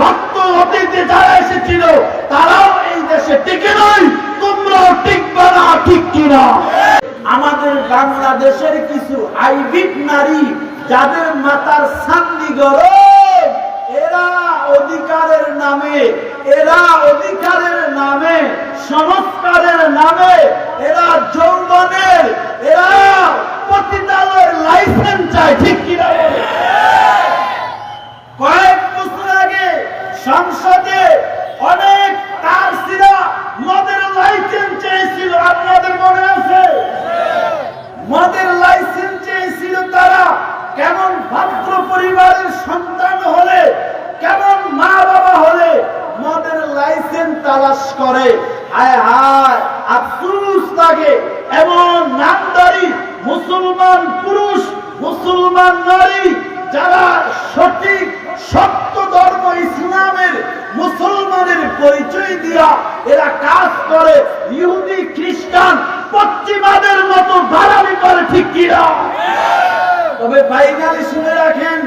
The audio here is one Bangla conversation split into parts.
রক্ত অতীতে যারা এসেছিল, তারাও এই দেশে টিকে নয় তোমরাও টিকবে না, ঠিক কিনা? আমাদের বাংলাদেশের কিছু আইবিক নারী, যাদের মাতার সান্দি এরা অধিকারের নামে, এরা অধিকারের নামে, সংস্কারের নামে, এরা যৌবনের, এরা পতিতালয়ের লাইসেন্স চায়, ঠিক কিনা সংসদে অনেক তারসিরা মদের লাইসেন্স চেয়েছিল। আপনাদের মনে আছে? মদের লাইসেন্স চেয়েছিল তারা। কেমন ভদ্র পরিবারের সন্তান হলে, কেমন মা বাবা হলে মদের লাইসেন্স তালাশ করে। হায় হায়, আফসুস লাগে। এমন নামদারি মুসলমান পুরুষ, মুসলমান নারী যারা সঠিক, সত্য দিয়া এরা কাজ করে ইহুদি, খ্রিস্টান, পশ্চিমাদের মতো দালালি করে, ঠিক কিনা তবে ফাইনালি শুনে রাখেন,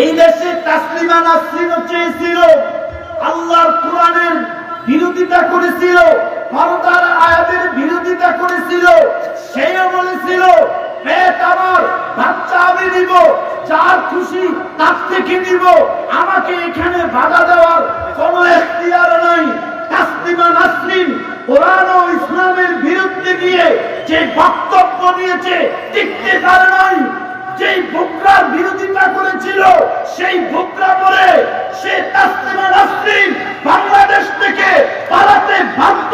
এই দেশে তাসলিমা নাসরিন চেয়েছিল, আল্লাহর কোরআনের বিরোধিতা করেছিল পর্দার আয়াতের বিরোধিতা করেছিল, সেও বলেছিল পেট আমার, বাচ্চা আমি নিব, যার খুশি তার থেকে নিব, আমাকে এখানে বাধা দেওয়ার বক্তব্য নিয়েছে টিকতে পারে নাই যেই ভুকরার বিরোধিতা করেছিল, সেই ভুকরা বলে সে তাস্তিমা নাস্তিক বাংলাদেশ থেকে পালাতে বাধ্য